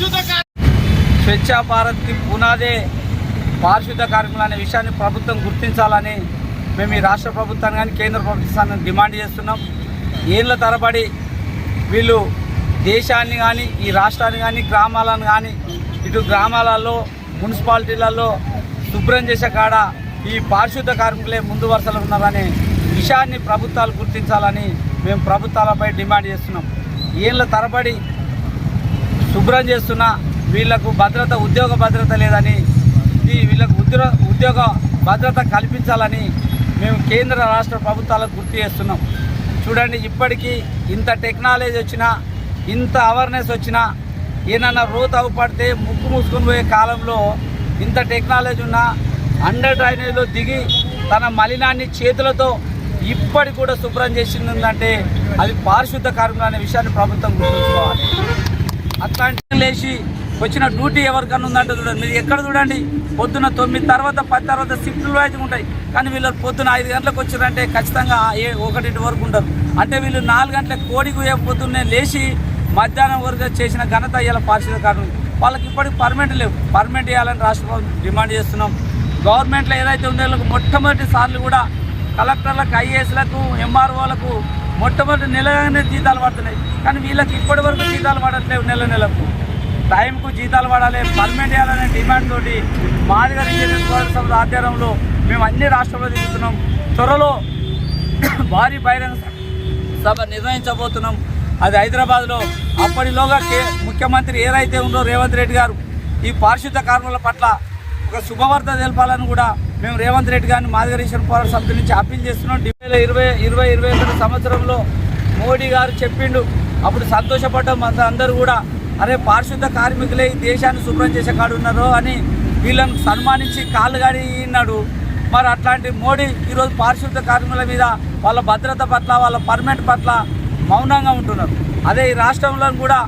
స్వచ్ఛ భారత్కి పునాదే పారిశుద్ధ కార్మికులు అనే విషయాన్ని ప్రభుత్వం గుర్తించాలని మేము ఈ రాష్ట్ర ప్రభుత్వాన్ని కానీ కేంద్ర ప్రభుత్వాన్ని డిమాండ్ చేస్తున్నాం. ఏళ్ళ తరబడి వీళ్ళు దేశాన్ని కానీ ఈ రాష్ట్రాన్ని కానీ గ్రామాలను కానీ ఇటు గ్రామాలలో మున్సిపాలిటీలలో శుభ్రం చేసే కాడ ఈ పారిశుద్ధ కార్మికులే ముందు వరుసలో ఉన్నారనే విషయాన్ని ప్రభుత్వాలు గుర్తించాలని మేము ప్రభుత్వాలపై డిమాండ్ చేస్తున్నాం. ఏళ్ళ తరబడి శుభ్రం చేస్తున్న వీళ్ళకు భద్రత ఉద్యోగ భద్రత లేదని ఈ వీళ్ళకు ఉద్యోగ ఉద్యోగ భద్రత కల్పించాలని మేము కేంద్ర రాష్ట్ర ప్రభుత్వాలకు గుర్తు చేస్తున్నాం. చూడండి ఇప్పటికీ ఇంత టెక్నాలజీ వచ్చినా ఇంత అవేర్నెస్ వచ్చినా ఏదన్నా రోత అవుపడితే ముక్కు మూసుకొని పోయే కాలంలో ఇంత టెక్నాలజీ ఉన్నా అండర్ డ్రైనేజ్లో దిగి తన మలినాన్ని చేతులతో ఇప్పటికి కూడా శుభ్రం చేసిందంటే అది పారిశుద్ధ కార్మికులు అనే విషయాన్ని ప్రభుత్వం గుర్తుంచుకోవాలి. అట్లాంటి లేచి వచ్చిన డ్యూటీ ఎవరికన్నా ఉందంటే చూడండి. మీరు ఎక్కడ చూడండి? పొద్దున తొమ్మిది తర్వాత పది తర్వాత షిఫ్ట్లు వైజ్ ఉంటాయి. కానీ వీళ్ళు పొద్దున ఐదు గంటలకు వచ్చారంటే ఖచ్చితంగా ఏ ఒకటింటి వరకు ఉంటారు అంటే వీళ్ళు నాలుగు గంటల కోడికి పొద్దున్నే లేచి మధ్యాహ్నం వరకు చేసిన ఘనత ఇవాళ పారిశుద్ధ కారణం వాళ్ళకి ఇప్పటికి పర్మనెంట్ లేవు. పర్మనెంట్ ఇవ్వాలని రాష్ట్ర ప్రభుత్వం డిమాండ్ చేస్తున్నాం. గవర్నమెంట్లో ఏదైతే ఉందో వీళ్ళకి మొట్టమొదటి సార్లు కూడా కలెక్టర్లకు ఐఏఎస్లకు ఎంఆర్ఓలకు మొట్టమొదటి నెలగానే జీతాలు పడుతున్నాయి. కానీ వీళ్ళకి ఇప్పటి వరకు జీతాలు పడట్లేవు నెల నెలకు. టైంకు జీతాలు పడాలి పర్మనెంట్ చేయాలనే డిమాండ్ తోటి మాదిగ ఇంజనీరింగ్ సభ ఆధ్వర్యంలో మేము అన్ని రాష్ట్రంలో తిరుగుతున్నాం. త్వరలో భారీ బహిరంగ సభ నిర్వహించబోతున్నాం. అది హైదరాబాద్లో. అప్పటిలోగా కే ముఖ్యమంత్రి ఏదైతే ఉందో రేవంత్ రెడ్డి గారు ఈ పారిశుద్ధ కార్మికుల పట్ల ఒక శుభవార్త తెలపాలని కూడా మేము రేవంత్ రెడ్డి గారిని మాధవరేశ్వర పోరాట సమితి నుంచి అప్పీల్ చేస్తున్నాం. డివేల ఇరవై ఇరవై ఇరవై ఒకటి సంవత్సరంలో మోడీ గారు చెప్పిండు. అప్పుడు సంతోషపడ్డం అంత అందరూ కూడా అరే పారిశుద్ధ కార్మికులే ఈ దేశాన్ని శుభ్రం చేసే కాడు ఉన్నారు అని వీళ్ళని సన్మానించి కాళ్ళు గాడినాడు మరి అట్లాంటి మోడీ ఈరోజు పారిశుద్ధ కార్మికుల మీద వాళ్ళ భద్రత పట్ల వాళ్ళ పర్మనెంట్ పట్ల మౌనంగా ఉంటున్నారు. అదే ఈ రాష్ట్రంలో కూడా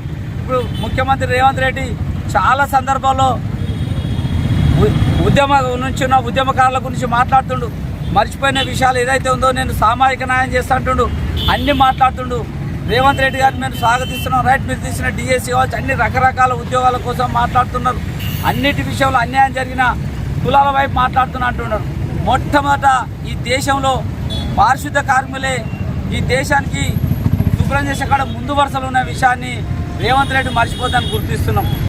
ఇప్పుడు ముఖ్యమంత్రి రేవంత్ రెడ్డి చాలా సందర్భాల్లో ఉద్యమ నుంచి ఉన్న ఉద్యమకారుల గురించి మాట్లాడుతుండు. మర్చిపోయిన విషయాలు ఏదైతే ఉందో నేను సామాజిక న్యాయం చేస్తుంటుండు అన్నీ మాట్లాడుతుండు. రేవంత్ రెడ్డి గారిని మేము స్వాగతిస్తున్నాం. రైట్ మీరు తీసిన డిఎస్సీ కావచ్చు అన్ని రకరకాల ఉద్యోగాల కోసం మాట్లాడుతున్నారు. అన్నిటి విషయంలో అన్యాయం జరిగిన కులాల వైపు మాట్లాడుతున్నా అంటున్నారు మొట్టమొదట ఈ దేశంలో పారిశుద్ధ కార్మికులే ఈ దేశానికి శుభ్రం చేసే కాడ ముందు వరుసలో ఉన్న విషయాన్ని రేవంత్ రెడ్డి మర్చిపోతాను గుర్తిస్తున్నాం.